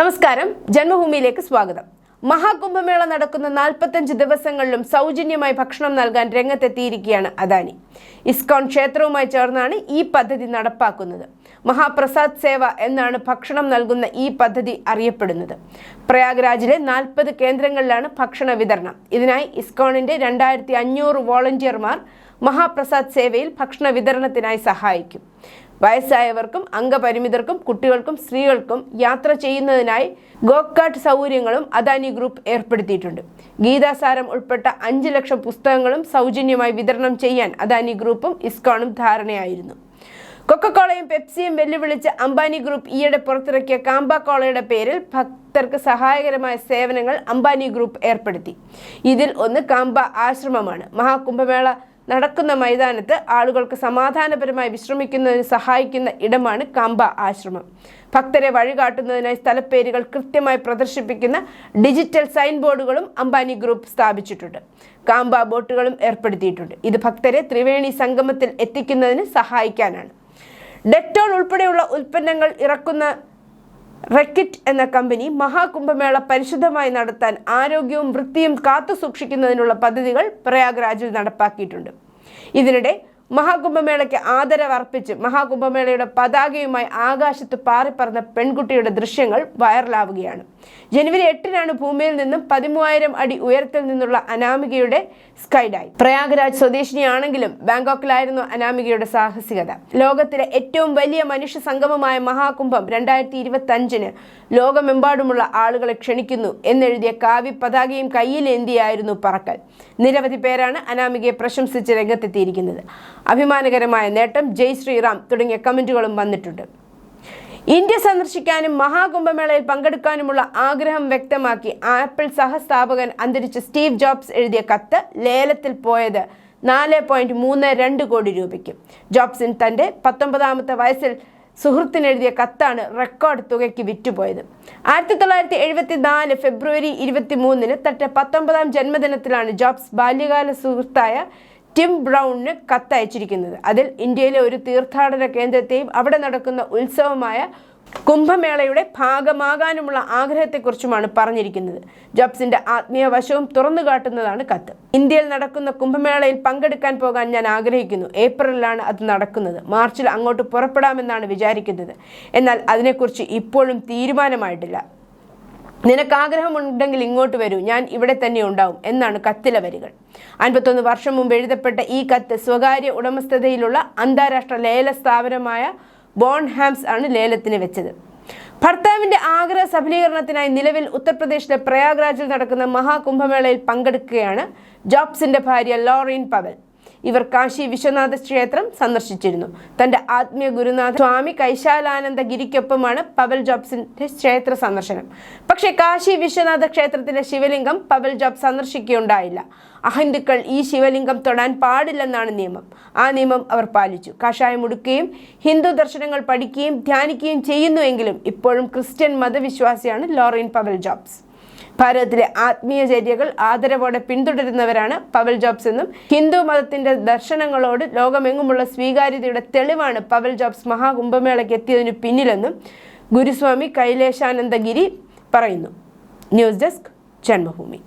നമസ്കാരം. ജന്മഭൂമിയിലേക്ക് സ്വാഗതം. മഹാകുംഭമേള നടക്കുന്ന നാൽപ്പത്തഞ്ച് ദിവസങ്ങളിലും സൗജന്യമായി ഭക്ഷണം നൽകാൻ രംഗത്തെത്തിയിരിക്കുകയാണ് അദാനി. ഇസ്കോൺ ക്ഷേത്രവുമായി ചേർന്നാണ് ഈ പദ്ധതി നടപ്പാക്കുന്നത്. മഹാപ്രസാദ് സേവ എന്നാണ് ഭക്ഷണം നൽകുന്ന ഈ പദ്ധതി അറിയപ്പെടുന്നത്. പ്രയാഗ്രാജിലെ നാൽപ്പത് കേന്ദ്രങ്ങളിലാണ് ഭക്ഷണ വിതരണം. ഇതിനായി ഇസ്കോണിന്റെ രണ്ടായിരത്തി അഞ്ഞൂറ് വോളണ്ടിയർമാർ മഹാപ്രസാദ് സേവയിൽ ഭക്ഷണ വിതരണത്തിനായി സഹായിക്കും. വയസ്സായവർക്കും അംഗപരിമിതർക്കും കുട്ടികൾക്കും സ്ത്രീകൾക്കും യാത്ര ചെയ്യുന്നതിനായി ഗോക്കാട്ട് സൗകര്യങ്ങളും അദാനി ഗ്രൂപ്പ് ഏർപ്പെടുത്തിയിട്ടുണ്ട്. ഗീതാസാരം ഉൾപ്പെട്ട അഞ്ച് ലക്ഷം പുസ്തകങ്ങളും സൗജന്യമായി വിതരണം ചെയ്യാൻ അദാനി ഗ്രൂപ്പും ഇസ്കോണും ധാരണയായിരുന്നു. കൊക്കക്കോളയും പെപ്സിയും വെല്ലുവിളിച്ച് അംബാനി ഗ്രൂപ്പ് ഈയിടെ പുറത്തിറക്കിയ കാമ്പ കോളയുടെ പേരിൽ ഭക്തർക്ക് സഹായകരമായ സേവനങ്ങൾ അംബാനി ഗ്രൂപ്പ് ഏർപ്പെടുത്തി. ഇതിൽ ഒന്ന് കാമ്പ ആശ്രമമാണ്. മഹാകുംഭമേള നടക്കുന്ന മൈതാനത്ത് ആളുകൾക്ക് സമാധാനപരമായി വിശ്രമിക്കുന്നതിന് സഹായിക്കുന്ന ഇടമാണ് കമ്പ ആശ്രമം. ഭക്തരെ വഴികാട്ടുന്നതിനായി സ്ഥലപ്പേരുകൾ കൃത്യമായി പ്രദർശിപ്പിക്കുന്ന ഡിജിറ്റൽ സൈൻ ബോർഡുകളും അംബാനി ഗ്രൂപ്പ് സ്ഥാപിച്ചിട്ടുണ്ട്. കാമ്പ ബോട്ടുകളും ഏർപ്പെടുത്തിയിട്ടുണ്ട്. ഇത് ഭക്തരെ ത്രിവേണി സംഗമത്തിൽ എത്തിക്കുന്നതിന് സഹായിക്കാനാണ്. ഡെറ്റോൾ ഉൾപ്പെടെയുള്ള ഉൽപ്പന്നങ്ങൾ ഇറക്കുന്ന റെക്കിറ്റ് എന്ന കമ്പനി മഹാകുംഭമേള പരിശുദ്ധമായി നടത്താൻ ആരോഗ്യവും വൃത്തിയും കാത്തു സൂക്ഷിക്കുന്നതിനുള്ള പദ്ധതികൾ പ്രയാഗ്രാജിൽ നടപ്പാക്കിയിട്ടുണ്ട്. ഇതിനിടെ മഹാകുംഭമേളയ്ക്ക് ആദരവർപ്പിച്ച് മഹാകുംഭമേളയുടെ പതാകയുമായി ആകാശത്ത് പാറിപ്പറന്ന പെൺകുട്ടിയുടെ ദൃശ്യങ്ങൾ വൈറലാവുകയാണ്. ജനുവരി എട്ടിനാണ് ഭൂമിയിൽ നിന്നും പതിമൂവായിരം അടി ഉയരത്തിൽ നിന്നുള്ള അനാമികയുടെ സ്കൈ ഡൈവ് പ്രയാഗ്രാജ് സ്വദേശിനിയാണെങ്കിലും ബാങ്കോക്കിലായിരുന്നു അനാമികയുടെ സാഹസികത. ലോകത്തിലെ ഏറ്റവും വലിയ മനുഷ്യ സംഗമമായ മഹാകുംഭം രണ്ടായിരത്തി ഇരുപത്തി അഞ്ചിന് ലോകമെമ്പാടുമുള്ള ആളുകളെ ക്ഷണിക്കുന്നു എന്നെഴുതിയ കാവ്യ പതാകയും കയ്യിലേന്തിയായിരുന്നു പറക്കൽ. നിരവധി പേരാണ് അനാമികയെ പ്രശംസിച്ച് രംഗത്തെത്തിയിരിക്കുന്നത്. അഭിമാനകരമായ നേട്ടം ജയ് ശ്രീറാം തുടങ്ങിയ കമന്റുകളും വന്നിട്ടുണ്ട്. ഇന്ത്യ സന്ദർശിക്കാനും മഹാകുംഭമേളയിൽ പങ്കെടുക്കാനുമുള്ള ആഗ്രഹം വ്യക്തമാക്കി ആപ്പിൾ സഹസ്ഥാപകൻ അന്തരിച്ച സ്റ്റീവ് ജോബ്സ് എഴുതിയ കത്ത് ലേലത്തിൽ പോയത് നാല് പോയിന്റ് മൂന്ന് രണ്ട് കോടി രൂപയ്ക്ക്. ജോബ്സിൻ തന്റെ പത്തൊമ്പതാമത്തെ വയസ്സിൽ സുഹൃത്തിനെഴുതിയ കത്താണ് റെക്കോർഡ് തുകയ്ക്ക് വിറ്റുപോയത്. ആയിരത്തി തൊള്ളായിരത്തി എഴുപത്തി നാല് ഫെബ്രുവരി ഇരുപത്തി മൂന്നിന് തന്റെ പത്തൊമ്പതാം ജന്മദിനത്തിലാണ് ജോബ്സ് ബാല്യകാല സുഹൃത്തായ ടിം ബ്രൗണിന് കത്തയച്ചിരിക്കുന്നത്. അതിൽ ഇന്ത്യയിലെ ഒരു തീർത്ഥാടന കേന്ദ്രത്തെയും അവിടെ നടക്കുന്ന ഉത്സവമായ കുംഭമേളയുടെ ഭാഗമാകാനുമുള്ള ആഗ്രഹത്തെക്കുറിച്ചുമാണ് പറഞ്ഞിരിക്കുന്നത്. ജോബ്സിന്റെ ആത്മീയ വശവും തുറന്നു കാട്ടുന്നതാണ് കത്ത്. ഇന്ത്യയിൽ നടക്കുന്ന കുംഭമേളയിൽ പങ്കെടുക്കാൻ പോകാൻ ഞാൻ ആഗ്രഹിക്കുന്നു. ഏപ്രിലാണ് അത് നടക്കുന്നത്. മാർച്ചിൽ അങ്ങോട്ട് പുറപ്പെടാമെന്നാണ് വിചാരിക്കുന്നത്. എന്നാൽ അതിനെക്കുറിച്ച് ഇപ്പോഴും തീരുമാനമായിട്ടില്ല. നിനക്ക് ആഗ്രഹമുണ്ടെങ്കിൽ ഇങ്ങോട്ട് വരൂ ഞാൻ ഇവിടെ തന്നെ ഉണ്ടാവും എന്നാണ് കത്തിലെ വരികൾ. അൻപത്തൊന്ന് വർഷം മുമ്പ് എഴുതപ്പെട്ട ഈ കത്ത് സ്വകാര്യ ഉടമസ്ഥതയിലുള്ള അന്താരാഷ്ട്ര ലേല സ്ഥാപനമായ ബോൺ ഹാംസ് ആണ് ലേലത്തിന് വെച്ചത്. ഭർത്താവിന്റെ ആഗ്രഹ സഫലീകരണത്തിനായി നിലവിൽ ഉത്തർപ്രദേശിലെ പ്രയാഗ്രാജിൽ നടക്കുന്ന മഹാകുംഭമേളയിൽ പങ്കെടുക്കുകയാണ് ജോബ്സിന്റെ ഭാര്യ ലോറിൻ പവൽ. ഇവർ കാശി വിശ്വനാഥ ക്ഷേത്രം സന്ദർശിച്ചിരുന്നു. തന്റെ ആത്മീയ ഗുരുനാഥ സ്വാമി കൈശാലാനന്ദ ഗിരിക്കൊപ്പമാണ് പവൽ ജോബ്സിന്റെ ക്ഷേത്ര സന്ദർശനം. പക്ഷേ കാശി വിശ്വനാഥ ക്ഷേത്രത്തിലെ ശിവലിംഗം പവൽ ജോബ് സന്ദർശിക്കുകയുണ്ടായില്ല. അഹിന്ദുക്കൾ ഈ ശിവലിംഗം തൊടാൻ പാടില്ലെന്നാണ് നിയമം. ആ നിയമം അവർ പാലിച്ചു. കഷായം ഉടുക്കുകയും ഹിന്ദു ദർശനങ്ങൾ പഠിക്കുകയും ധ്യാനിക്കുകയും ചെയ്യുന്നുവെങ്കിലും ഇപ്പോഴും ക്രിസ്ത്യൻ മതവിശ്വാസിയാണ് ലോറിൻ പവൽ ജോബ്സ്. ഭാരതത്തിലെ ആത്മീയ ചര്യകൾ ആദരവോടെ പിന്തുടരുന്നവരാണ് പവൽ ജോബ്സ് എന്നും ഹിന്ദു മതത്തിന്റെ ദർശനങ്ങളോട് ലോകമെങ്ങുമുള്ള സ്വീകാര്യതയുടെ തെളിവാണ് പവൽ ജോബ്സ് മഹാകുംഭമേളയ്ക്ക് എത്തിയതിനു പിന്നിലെന്നും ഗുരുസ്വാമി കൈലേശാനന്ദഗിരി പറയുന്നു. News desk Janmabhumi.